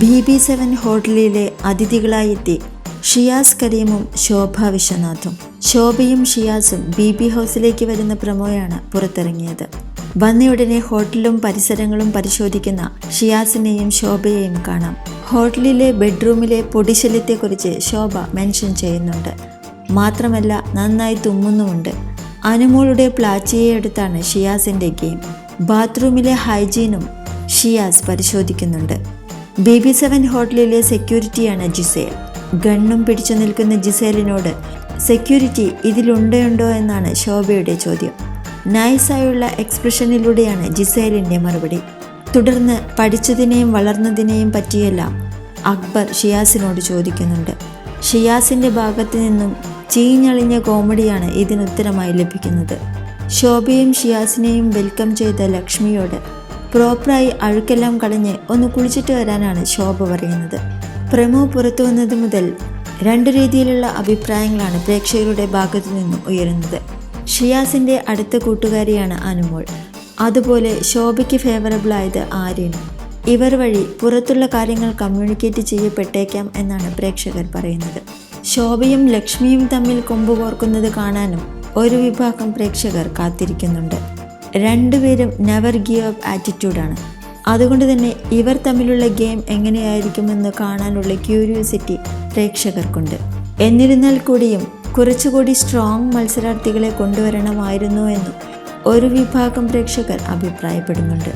B B seven ഹോട്ടലിലെ അതിഥികളായെത്തി ഷിയാസ് കരീമും ശോഭ വിശ്വനാഥും. ശോഭയും ഷിയാസും ബി ബി ഹൗസിലേക്ക് വരുന്ന പ്രമോയാണ് പുറത്തിറങ്ങിയത്. വന്നയുടനെ ഹോട്ടലും പരിസരങ്ങളും പരിശോധിക്കുന്ന ഷിയാസിനെയും ശോഭയെയും കാണാം. ഹോട്ടലിലെ ബെഡ്റൂമിലെ പൊടിശല്യത്തെക്കുറിച്ച് ശോഭ മെൻഷൻ ചെയ്യുന്നുണ്ട്. മാത്രമല്ല നന്നായി തുമ്മുന്നുമുണ്ട്. അനുമോളുടെ പ്ലാച്ചിയെ എടുത്താണ് ഷിയാസിന്റെ ഗെയിം. ബാത്റൂമിലെ ഹൈജീനും ഷിയാസ് പരിശോധിക്കുന്നുണ്ട്. ബി ബി സെവൻ ഹോട്ടലിലെ സെക്യൂരിറ്റിയാണ് ജിസേൽ. ഗണ്ണും പിടിച്ചു നിൽക്കുന്ന ജിസേലിനോട് സെക്യൂരിറ്റി ഇതിലുണ്ടോ എന്നാണ് ശോഭയുടെ ചോദ്യം. നൈസായുള്ള എക്സ്പ്രഷനിലൂടെയാണ് ജിസേലിന്റെ മറുപടി. തുടർന്ന് പഠിച്ചതിനെയും വളർന്നതിനെയും പറ്റിയെല്ലാം അക്ബർ ഷിയാസിനോട് ചോദിക്കുന്നുണ്ട്. ഷിയാസിന്റെ ഭാഗത്തു നിന്നും ചീഞ്ഞളിഞ്ഞ കോമഡിയാണ് ഇതിനുത്തരമായി ലഭിക്കുന്നത്. ശോഭയും ഷിയാസിനെയും വെൽക്കം ചെയ്ത ലക്ഷ്മിയോട് പ്രോപ്പറായി അഴുക്കെല്ലാം കളഞ്ഞ് ഒന്ന് കുളിച്ചിട്ട് വരാനാണ് ശോഭ പറയുന്നത്. പ്രമോ പുറത്തു വന്നത് മുതൽ രണ്ട് രീതിയിലുള്ള അഭിപ്രായങ്ങളാണ് പ്രേക്ഷകരുടെ ഭാഗത്തു നിന്നും ഉയരുന്നത്. ഷിയാസിന്റെ അടുത്ത കൂട്ടുകാരിയാണ് അനുമോൾ. അതുപോലെ ശോഭയ്ക്ക് ഫേവറബിൾ ആയത് ആര്യനും. ഇവർ വഴി പുറത്തുള്ള കാര്യങ്ങൾ കമ്മ്യൂണിക്കേറ്റ് ചെയ്യപ്പെട്ടേക്കാം എന്നാണ് പ്രേക്ഷകർ പറയുന്നത്. ശോഭയും ലക്ഷ്മിയും തമ്മിൽ കൊമ്പുകോർക്കുന്നത് കാണാനും ഒരു വിഭാഗം പ്രേക്ഷകർ കാത്തിരിക്കുന്നുണ്ട്. രണ്ടുപേരും നെവർ ഗീവ് അപ്പ് ആറ്റിറ്റ്യൂഡാണ് അതുകൊണ്ട് തന്നെ ഇവർ തമ്മിലുള്ള ഗെയിം എങ്ങനെയായിരിക്കുമെന്ന് കാണാനുള്ള ക്യൂരിയോസിറ്റി പ്രേക്ഷകർക്കുണ്ട്. എന്നിരുന്നാൽ കൂടിയും കുറച്ചുകൂടി സ്ട്രോങ് മത്സരാർത്ഥികളെ കൊണ്ടുവരണമായിരുന്നു എന്നും ഒരു വിഭാഗം പ്രേക്ഷകർ അഭിപ്രായപ്പെടുന്നുണ്ട്.